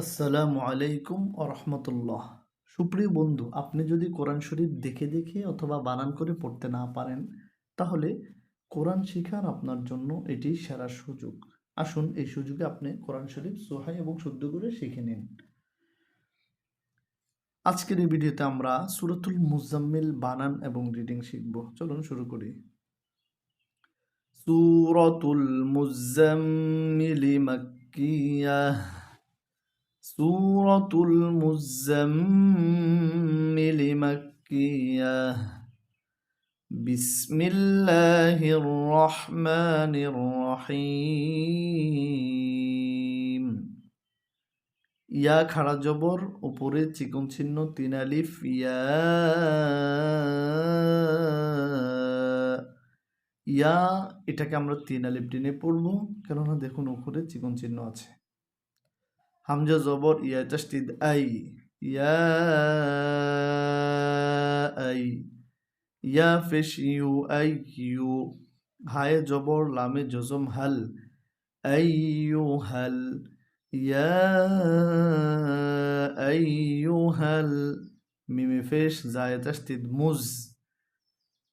আসসালামু আলাইকুম রহমতুল্লাহ। সুপ্রিয় বন্ধু, আপনি যদি কোরআন শরীফ দেখে দেখে অথবা বানান করে পড়তে না পারেন, তাহলে কোরআন শেখার আপনার জন্য এটি সেরা সুযোগ। আসুন, এই সুযোগে আপনি কোরআন শরীফ সোহাই এবং শুদ্ধ করে শিখে নিন। আজকের এই ভিডিওতে আমরা সুরতুল মুজাম্মিল বানান এবং রিডিং শিখব। চলুন শুরু করি। সুরতুল মুজাম্মিল মাক্কিয়াহ سورة المزمل مكية بسم الله الرحمن الرحيم ইয়া খাড়া জবর উপরে চিকন চিহ্ন তিন আলিফ ইয়া ইয়া এটাকে আমরা তিন আলিফ টেনে পড়বো কেননা দেখুন উপরে চিকন চিহ্ন আছে হামজা জবর, ইয়া তাসদিদ, আই আই, ইয়া ফেশ ইউ, আই, ইউ, হায় জবর, লামে জজম, হাল, আই, ইউ, হাল, ইয়া আই, ইউ, হাল, মিমে ফেশ, জায় তাসদিদ, মুজ,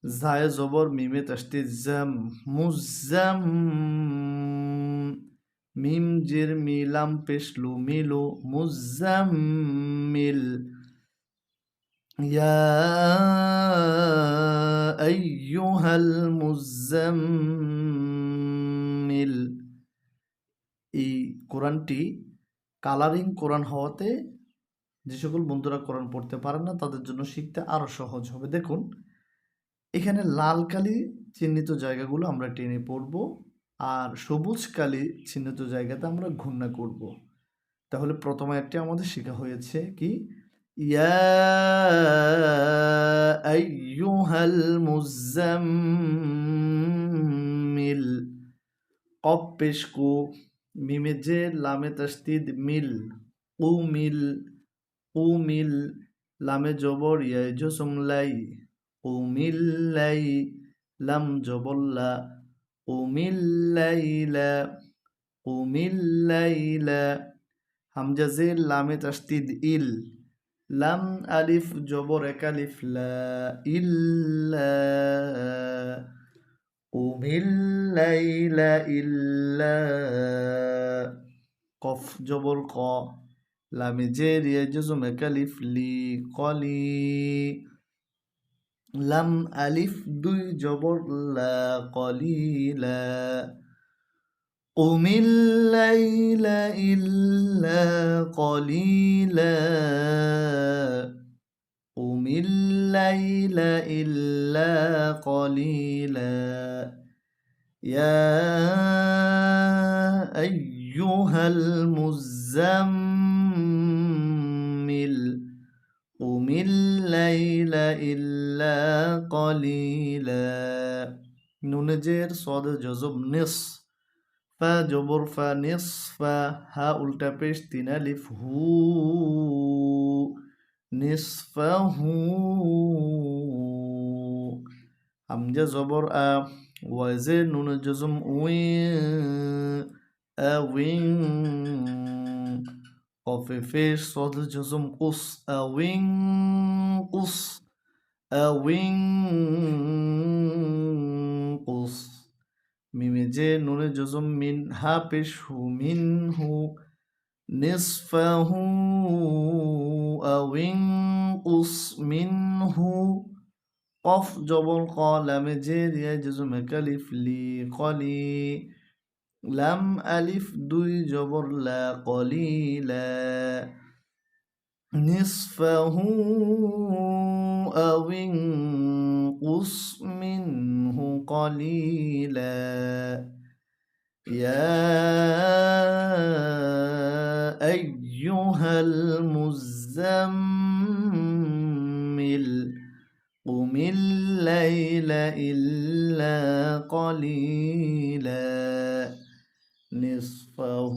জায় জবর, মিমে তাসদিদ, জাম মুজাম মিম জের মিলাম পেশলু মিলু মুজাম্মিল ইয়া আইয়ুহাল মুজাম্মিল এই কোরআনটি কালারিং কোরআন হওয়াতে যে সকল বন্ধুরা কোরআন পড়তে পারেন না, তাদের জন্য শিখতে আরও সহজ হবে। দেখুন, এখানে লাল কালি চিহ্নিত জায়গাগুলো আমরা টেনে পড়ব। আর সবুজ কালি চিহ্নিত জায়গাতে আমরা ঘূর্ণা করব। তাহলে প্রথম আয়াতটি আমাদের শেখা হয়েছে কি? ইয়া আইয়ুহাল মুজাম্মিল কপ পেশ কু মিমে যে লামে তাসদিদ মিল উ মিল উ মিল লামে জবর ইয়াই জসম লাই উ মিল লাই, লাম জবল্লা উমিল লাইলা উমিল লাইলা হামজা জের লামে তাসদিদ ইল, লাম আলিফ জবর এক আলিফ, লা ইল্লা। উমিল লাইলা ইল্লা। কফ জবর ক, লামে জের ইয়া জুজুম এক আলিফ লাম আলিফ দুই জবর লা কলিলা قم الليل إلا قليلا قم الليل إلا قليلا يا أيها المزمل قم الليل إلا قليلا নুনজের সদ জজব নিস ফা জবর ফা নিস ফা হা উল্টা পেশ তিন আলিফ হু নিসফা হু হামজা জবর আ ওয়াজে নুন জজম উই আ উইং ফেশ সদ জজম কুস আ উইং কুস আ উইং কুস মিমে যে নুনে জজম মিন হা পেশ হু মিন হু নিসফাহু আও ইনকুস মিনহু কফ জবর ক লামে জে রিয়া জজম কালিফ লি কলি লাম আলিফ দুই জবর লা কলিলা নিসফাহু আও ইনকুস মিনহু কলিলা يا أيها المزمل قم الليل إلا قليلا نصفه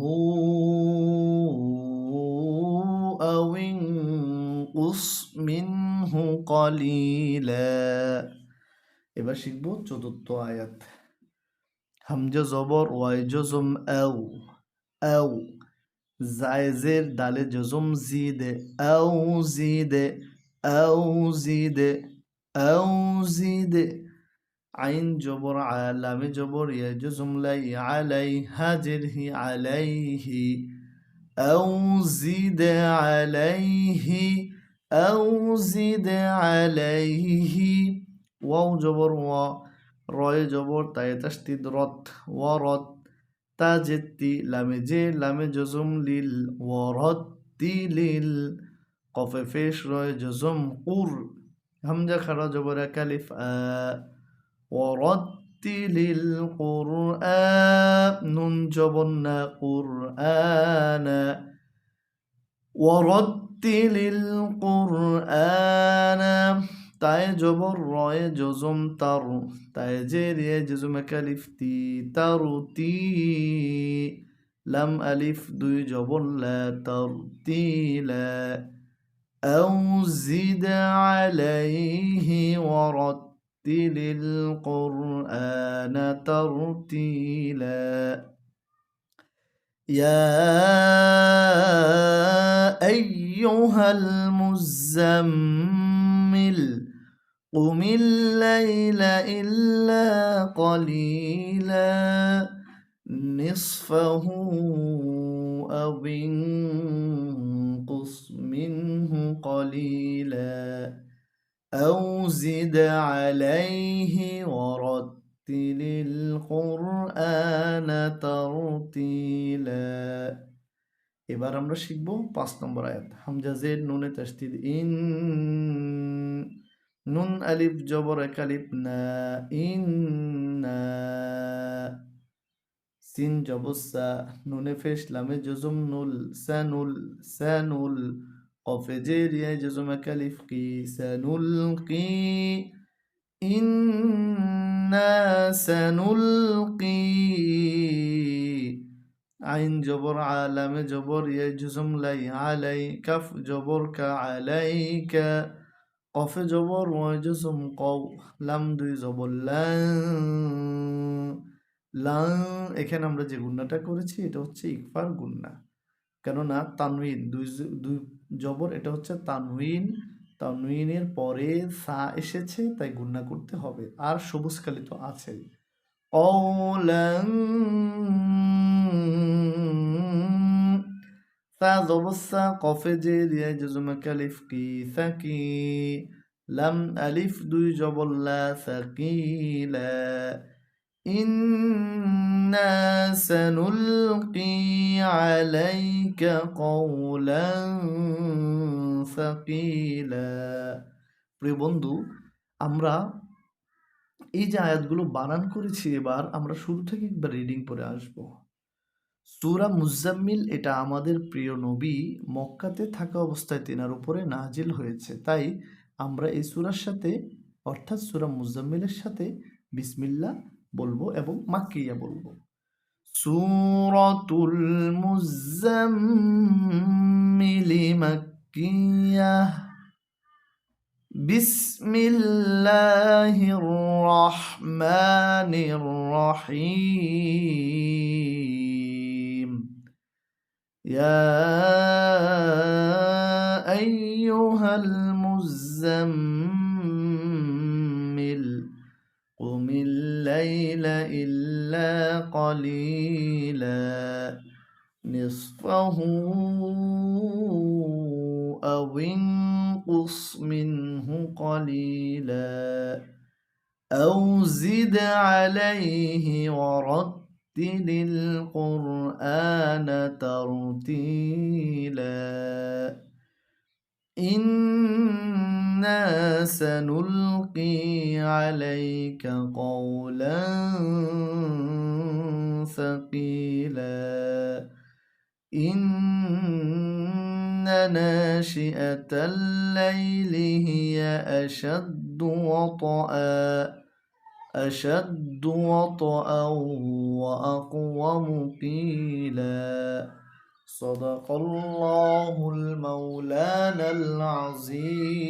أو انقص منه قليلا এবার শিখব চতুর্থ আয়াত হামজা জবর ওয়াই জজম আউ আউ জায়েজের দালে জজম জিদে আউ জিদে আউ জিদে আউ জিদে عين جبر علام جبر جزم لي علي هاجره عليه. أو زد عليه أو زد عليه. واو جبر و رأي جبر تاي تشتيد رد ورد تاجتي لام جي لام جزم لل وردتي لل قف فيش رأي جزم قر همجة خرا جبر كالف آه. জবর কালিফ আ ওয়ারত্তিলিল কুরআন নুন জবন্না কুরআনা ওয়ারত্তিলিল কুরআনা তাই জবর রয়ে জজম তারু তাই জে রিয়ে জজম কালিফ তি তারু তি লাম আলিফ দুই জবর লা তার তি লা أو زد عليه ورتل القرآن ترتيلا. يا أيها المزمل قم الليل إلا قليلا نصفه أو انقص منه قليلا. أو زد عليه ورتل القرآن ترتيلا এবার আমরা শিখব পাঁচ নম্বর আয়াত হামজা জেড নুনে তাসদিদ ইন নুন আলিফ জবর এক আলিফ না ইন্না সিন জবসা নুনে ফেশ লামে জজম নুল সানুল সানুল রিয়া জজম এক আলিফ কি সানুল কি ইন্না সানুলকি আইন জবর আলামে জবর ইয়া জুজম লাই আলাই কাফ জবর কা আলাইকা কফে জবর জবর লাং এখানে আমরা যে গুন্নাটা করেছি, এটা হচ্ছে ইকফার গুন্না। কেননা তানউইন দুই দুই জবর, এটা হচ্ছে তানুইন তানুইনের পরে সা এসেছে, তাই গুন্না করতে হবে। আর সবুজকালি তো আছেই। অলাং সা কফে যে আলিফ কি সাকি? লাম আলিফ দুই জবল্লা সাকিলা। إنا سنلقي عليك قولا ثقيلا প্রিয় বন্ধু আমরা এই যে আয়াতগুলো বানান করেছি এবার আমরা শুরু থেকে একবার রিডিং পরে আসব সুরা মুজাম্মিল এটা আমাদের প্রিয় নবী মক্কাতে থাকা অবস্থায় তেনার উপরে নাজিল হয়েছে তাই আমরা এই সুরার সাথে অর্থাৎ সুরা মুজাম্মিলের সাথে বিসমিল্লা বলবো এবং মাক্কিয়া বলবো সুরাতুল মুজাম্মিলি মাক্কিয়া بسم الله الرحمن الرحيم يا أيها المزمل الليل إلا قليلا. نصفه أو انقص منه قليلا. أو زد عليه ورتل القرآن ترتيلا. إنا سنلقي عليك قولا ثقيلا. إن ناشئة الليل هي أشد وطئا أشد وطئا وأقوم قيلا. صدق الله المولانا العظيم.